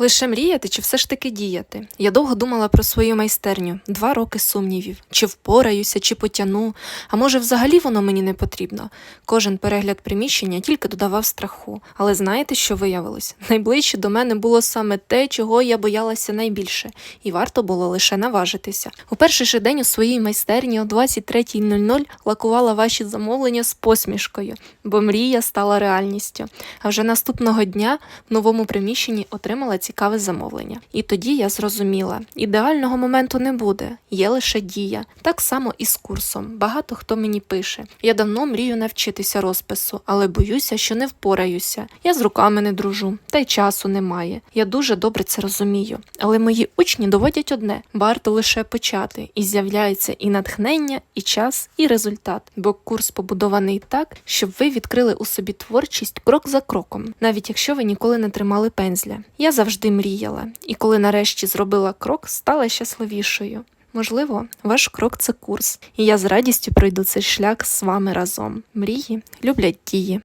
Лише мріяти чи все ж таки діяти? Я довго думала про свою майстерню, два роки сумнівів, чи впораюся, чи потяну, а може, взагалі воно мені не потрібно. Кожен перегляд приміщення тільки додавав страху. Але знаєте, що виявилось? Найближче до мене було саме те, чого я боялася найбільше, і варто було лише наважитися. У перший же день у своїй майстерні о 23.00 лакувала ваші замовлення з посмішкою, бо мрія стала реальністю. А вже наступного дня в новому приміщенні отримала цікаве замовлення. І тоді я зрозуміла: ідеального моменту не буде, є лише дія. Так само і з курсом. Багато хто мені пише. Я давно мрію навчитися розпису, але боюся, що не впораюся. Я з руками не дружу, та й часу немає. Я дуже добре це розумію. Але мої учні доводять одне: варто лише почати, і з'являється і натхнення, і час, і результат. Бо курс побудований так, щоб ви відкрили у собі творчість крок за кроком, навіть якщо ви ніколи не тримали пензля. Я завжди мріяла, і коли нарешті зробила крок, стала щасливішою. Можливо, ваш крок це курс, і я з радістю пройду цей шлях з вами разом. Мрії люблять дії.